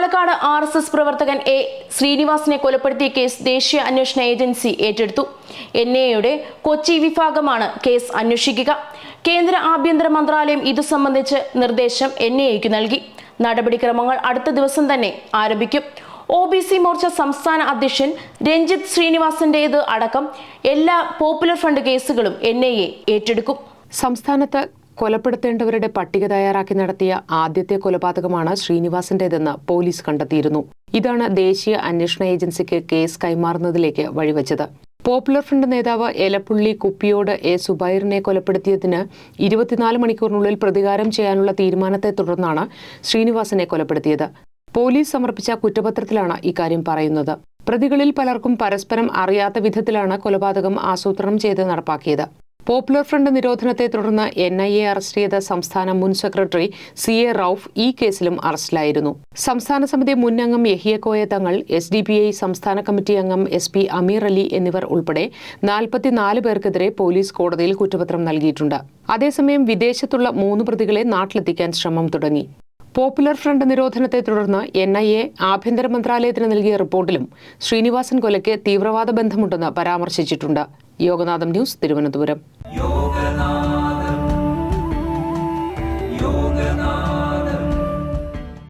Palakkad R S S പ്രവർത്തകൻ A ശ്രീനിവാസിനെ കൊലപ്പെടുത്തിയ കേസ് ദേശീയ അന്വേഷണ ഏജൻസി ഏറ്റെടുത്തു. എൻ ഐയുടെ കൊച്ചി വിഭാഗമാണ് കേസ് അന്വേഷിക്കുക. കേന്ദ്ര ആഭ്യന്തര മന്ത്രാലയം ഇതു സംബന്ധിച്ച് നിർദ്ദേശം എൻ ഐക്ക് നൽകി. നടപടിക്രമങ്ങൾ അടുത്ത ദിവസം തന്നെ ആരംഭിക്കും. ഒ ബി സി മോർച്ച സംസ്ഥാന അധ്യക്ഷൻ രഞ്ജിത്ത് ശ്രീനിവാസന്റേത് അടക്കം എല്ലാ പോപ്പുലർ ഫ്രണ്ട് കേസുകളും എൻ ഐ എ ഏറ്റെടുക്കും. സംസ്ഥാനത്ത് കൊലപ്പെടുത്തേണ്ടവരുടെ പട്ടിക തയ്യാറാക്കി നടത്തിയ ആദ്യത്തെ കൊലപാതകമാണ് ശ്രീനിവാസിന്റേതെന്ന് പോലീസ് കണ്ടെത്തിയിരുന്നു. ഇതാണ് ദേശീയ അന്വേഷണ ഏജൻസിക്ക് കേസ് കൈമാറുന്നതിലേക്ക് വഴിവെച്ചത്. പോപ്പുലർ ഫ്രണ്ട് നേതാവ് എലപ്പുള്ളി കുപ്പിയോട് എ സുബൈറിനെ കൊലപ്പെടുത്തിയതിന് ഇരുപത്തിനാല് മണിക്കൂറിനുള്ളിൽ പ്രതികാരം ചെയ്യാനുള്ള തീരുമാനത്തെ തുടർന്നാണ് ശ്രീനിവാസനെ കൊലപ്പെടുത്തിയത്. പോലീസ് സമർപ്പിച്ച കുറ്റപത്രത്തിലാണ് ഇക്കാര്യം പറയുന്നത്. പ്രതികളിൽ പലർക്കും പരസ്പരം അറിയാത്ത വിധത്തിലാണ് കൊലപാതകം ആസൂത്രണം ചെയ്ത് നടപ്പാക്കിയത്. പോപ്പുലർ ഫ്രണ്ട് നിരോധനത്തെ തുടർന്ന് എൻ ഐ എ അറസ്റ്റ് ചെയ്ത സംസ്ഥാന മുൻ സെക്രട്ടറി സി എ റൌഫ് ഈ കേസിലും അറസ്റ്റിലായിരുന്നു. സംസ്ഥാന സമിതി മുൻ അംഗം Yahiya Koya Thangal S D P I സംസ്ഥാന കമ്മിറ്റി അംഗം എസ് പി അമീർ അലി എന്നിവർ ഉൾപ്പെടെ നാൽപ്പത്തിനാല് പേർക്കെതിരെ പോലീസ് കോടതിയിൽ കുറ്റപത്രം നൽകിയിട്ടുണ്ട്. അതേസമയം വിദേശത്തുള്ള മൂന്ന് പ്രതികളെ നാട്ടിലെത്തിക്കാൻ ശ്രമം തുടങ്ങി. പോപ്പുലർ ഫ്രണ്ട് നിരോധനത്തെ തുടർന്ന് എൻ ഐ എ ആഭ്യന്തര മന്ത്രാലയത്തിന് നൽകിയ റിപ്പോർട്ടിലും ശ്രീനിവാസൻ കൊലയ്ക്ക് തീവ്രവാദ ബന്ധമുണ്ടെന്ന് പരാമർശിച്ചിട്ടുണ്ട്. യോഗനാഥം ന്യൂസ് തിരുവനന്തപുരം. Adonai.